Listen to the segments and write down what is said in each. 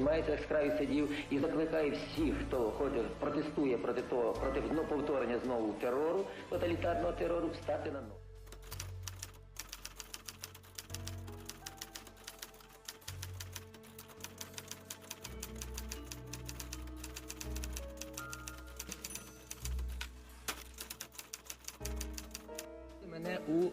займається, як краю сидів, і закликає всіх, хто хоче протестує проти того, проти ну, повторення знову терору, тоталітарного терору, встати на ноги. У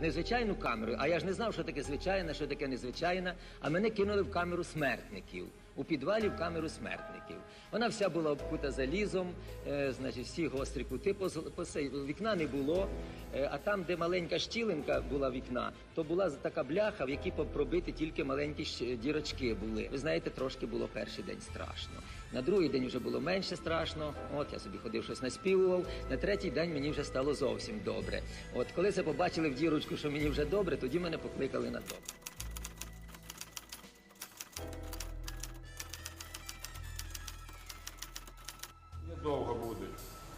незвичайну камеру, а я ж не знав, що таке звичайна, що таке незвичайна. А мене кинули в камеру смертників. У підвалі в камеру смертників. Вона вся була обкута залізом, е, значить, всі гострі кути поз- посе- вікна не було. Е, а там, де маленька щілинка була вікна, то була така бляха, в якій пробиті тільки маленькі дірочки були. Ви знаєте, трошки було перший день страшно. На другий день вже було менше страшно. От я собі ходив щось наспівував. На третій день мені вже стало зовсім добре. От коли це побачили в дірочку, що мені вже добре, тоді мене покликали на добре.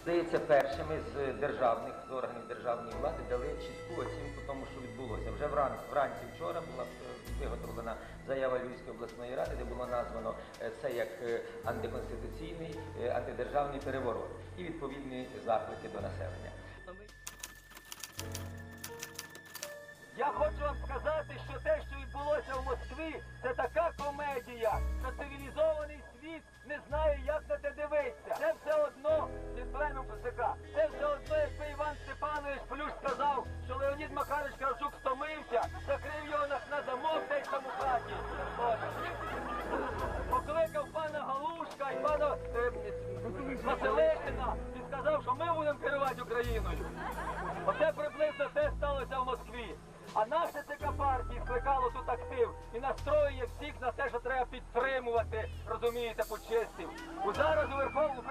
Здається, першими з державних з органів державної влади дали чітку оцінку тому, що відбулося. Вже вранці, вранці вчора була е, виготовлена заява Львівської обласної ради, де було названо е, це як е, антиконституційний, антидержавний переворот і відповідні заклики до населення. Я хочу вам сказати, Україною. Оце приблизно те сталося в Москві. А наша ЦК партії скликало тут актив і настроює всіх на те, що треба підтримувати, розумієте, почистів. У зараз у Верховної